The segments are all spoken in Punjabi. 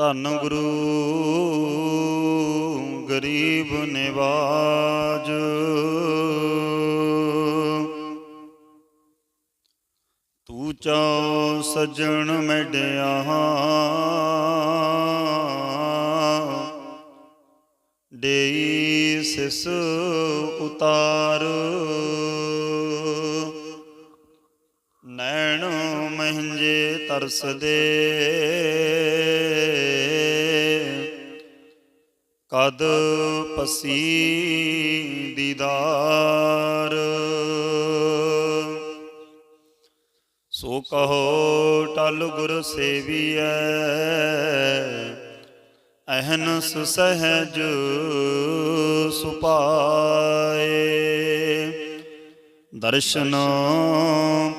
ਧੰਨ ਗੁਰੂ ਗਰੀਬ ਨਿਵਾਜ। ਤੂੰ ਚਾਉ ਸਜਣ ਮੈਡਿਆ ਦੇਈ ਸਿਸ ਉਤਾਰ। ਨੈਣ ਮਹੰਜੇ ਤਰਸਦੇ ਕਦ ਪਸੀ ਦੀਦਾਰ? ਸੋ ਕਹੋ ਟਲ ਗੁਰ ਸੇਵੀਐ ਅਹਨਸ ਸਹਜ ਸੁਪਾਏ। ਦਰਸ਼ਨ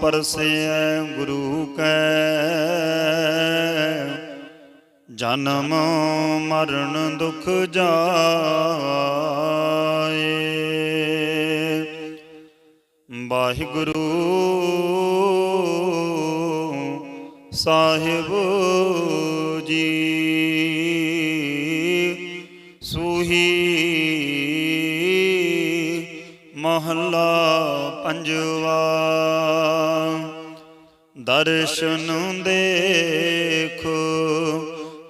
ਪਰਸੈ ਗੁਰੂ ਕੈ ਜਨਮ ਮਰਨ ਦੁਖ ਜਾਏ। ਵਾਹਿਗੁਰੂ ਸਾਹਿਬ ਜੀ ਸੂਹੀ ਮਹੱਲਾ ਪੰਜਵਾ ਦਰਸ਼ਨ ਦੇਖੋ।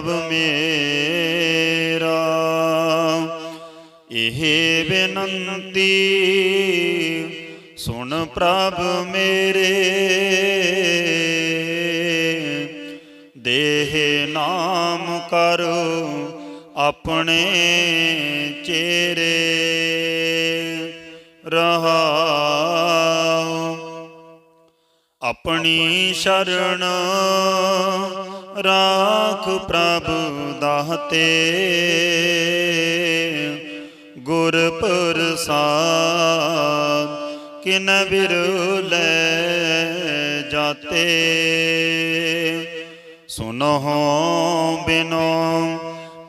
ਪ੍ਰਭ ਮੇਰਾ। ਇਹ ਬੇਨੰਤੀ ਸੁਣ ਪ੍ਰਭ ਮੇਰੇ। ਦੇਹ ਨਾਮ ਕਰੋ ਆਪਣੇ ਚੇਰੇ ਰਹਾਉ ਆਪਣੀ ਸ਼ਰਣ ਰਾਖ ਪ੍ਰਭ ਦਾਤੇ। ਗੁਰ ਪ੍ਰਸਾਦ ਕਿਨ ਵਿਰਲੇ ਜਾਤੇ। ਸੁਨੋ ਬਿਨੋ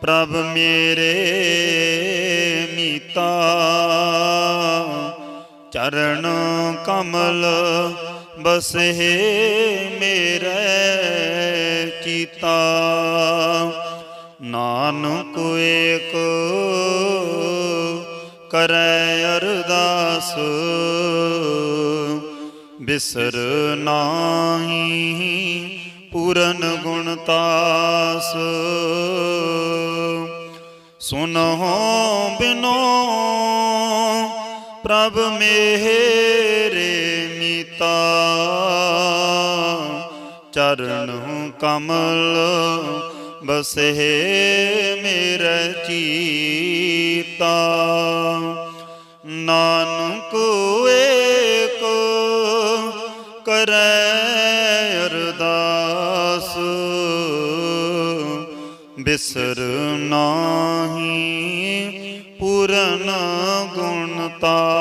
ਪ੍ਰਭ ਮੇਰੇ ਮੀਤਾ। ਚਰਨ ਕਮਲ ਬਸੇ ਮੇਰੇ। ਚੀਤਾ ਨਾਨਕ ਏਕ ਕਰੈ ਅਰਦਾਸ, ਬਿਸਰ ਨਾਹੀ ਪੂਰਨ ਗੁਣ ਤਾਸ। ਸੁਨੋ ਬਿਨੋ ਪ੍ਰਭ ਮੇਰੇ ਮੀਤਾ। ਚਰਨ ਕਮਲ ਬਸੇ ਮੇਰੇ ਚੀਤਾ। ਨਾਨਕ ਏਕ ਕਰੈ ਅਰਦਾਸ ਬਿਸਰ ਨਾਹੀ ਪੂਰਨ ਗੁਣਤਾ